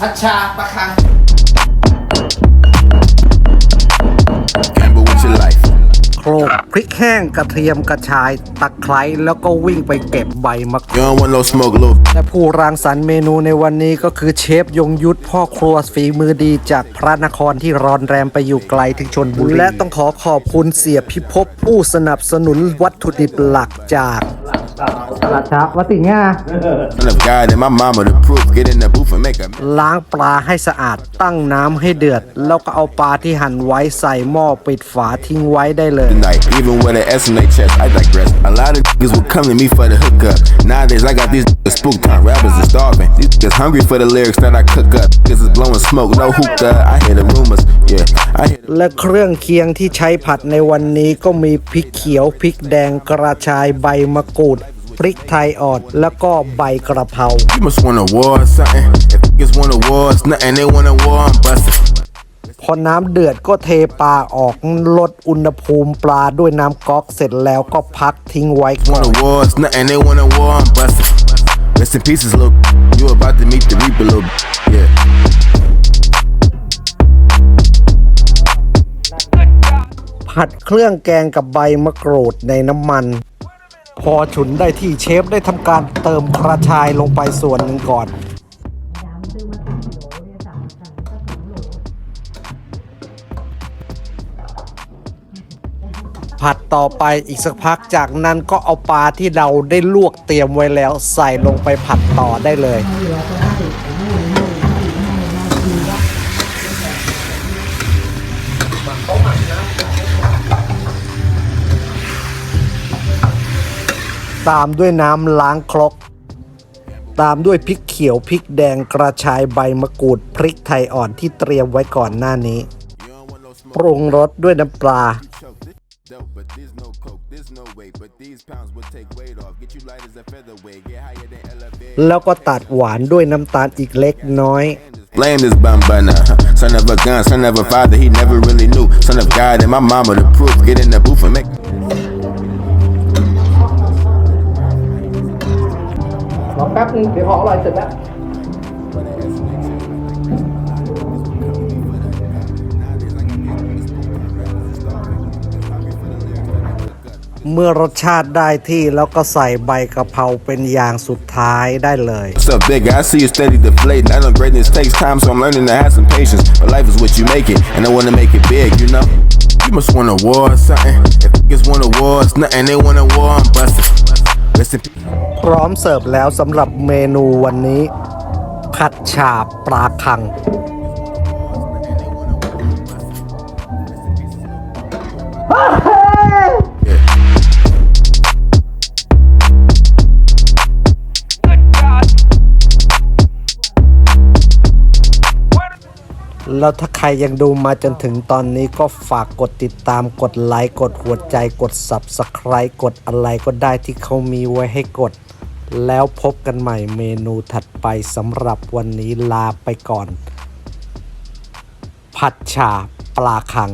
พัชชาประคัง Gamble with your life. โคลกพริกแห้งกระเทียมกระชายตะไคร้แล้วก็วิ่งไปเก็บใบมะกรูด You don't want no smoke, little. และผู้รังสรรค์เมนูในวันนี้ก็คือเชฟยงยุทธพ่อครัวฝีมือดีจากพระนครที่รอนแรมไปอยู่ไกลถึงชนบุรีและต้องขอขอบคุณเสียพิภพผู้สนับสนุนวัตถุดิบหลักจาก ตลาดเช้าวัติง่า Son of God and my mama the proof. Get in the booth and make a ล้างปลาให้สะอาดตั้งน้ำให้เดือด แล้วก็เอาปลาที่หั่นไว้ใส่หม้อปิดฝาทิ้งไว้ได้เลย night. Even with an S on their chest, I digress. A lot of niggas will come to me for the hookup. Nowadays, I got these niggas spooked on. Rappers are starving. These niggas hungry for the lyrics that I cook up. Niggas is blowing smoke, no hookah. I hear the rumors. Yeah, I hear the และเครื่องเคียงที่ใช้ผัดในวันนี้ก็มีพริกเขียวพริกแดงกระชายใบมะกรูด พริกไทยอ่อน แล้วก็ใบกระเพรา You must want a war or something. If niggas want a war, it's nothing. They want a war, I'm busting. พอน้ำเดือดก็เทปลาออกลดอุณหภูมิปลาด้วยน้ำก๊อกเสร็จแล้วก็พักทิ้งไว้ก่อน Want a war, it's nothing. They want a war, I'm busting. Rest in pieces, little. You about to meet the reaper, little. Yeah. ผัดเครื่องแกงกับใบมะกรูดในน้ำมัน พอฉุนได้ที่เชฟได้ทำการเติมกระชายลงไปส่วนหนึ่งก่อน ผัดต่อไปอีกสักพักจากนั้นก็เอาปลาที่เราได้ลวกเตรียมไว้แล้วใส่ลงไปผัดต่อได้เลย ตามด้วยน้ำล้างครก ตามด้วยพริกเขียวพริกแดงกระชายใบมะกรูดพริกไทยอ่อนที่เตรียมไว้ก่อนหน้านี้ ปรุงรสด้วยน้ำปลา แล้วก็ตัดหวานด้วยน้ำตาลอีกเล็กน้อย Blame this bum bunner. Son of a gun, son of a father, he never really knew. Son of God and my mama the proof. Get in the booth and make. รอแป๊บนึงเดี๋ยวของอร่อยเสร็จแล้วเมื่อรสชาติได้ที่แล้วก็ใส่ใบกะเพราเป็นอย่างสุดท้ายได้เลย What's up, bigger? I see you steady deflating. I know greatness takes time, so I'm learning to have some patience. But life is what you make it, and I wanna make it big, you know? You must want a war or something. If niggas want a war, it's nothing. They want a war, I'm busting. Rest in peace. พร้อมเสิร์ฟแล้วสำหรับเมนูวันนี้ ผัดฉาปลาคัง แล้วถ้าใครยังดูมาจนถึงตอนนี้ก็ฝากกดติดตามกดไลค์กดหัวใจกด Subscribe กดอะไรก็ได้ที่เขามีไว้ให้กด แล้วพบกันใหม่เมนูถัดไปสำหรับวันนี้ลาไปก่อน ผัดฉาปลาคัง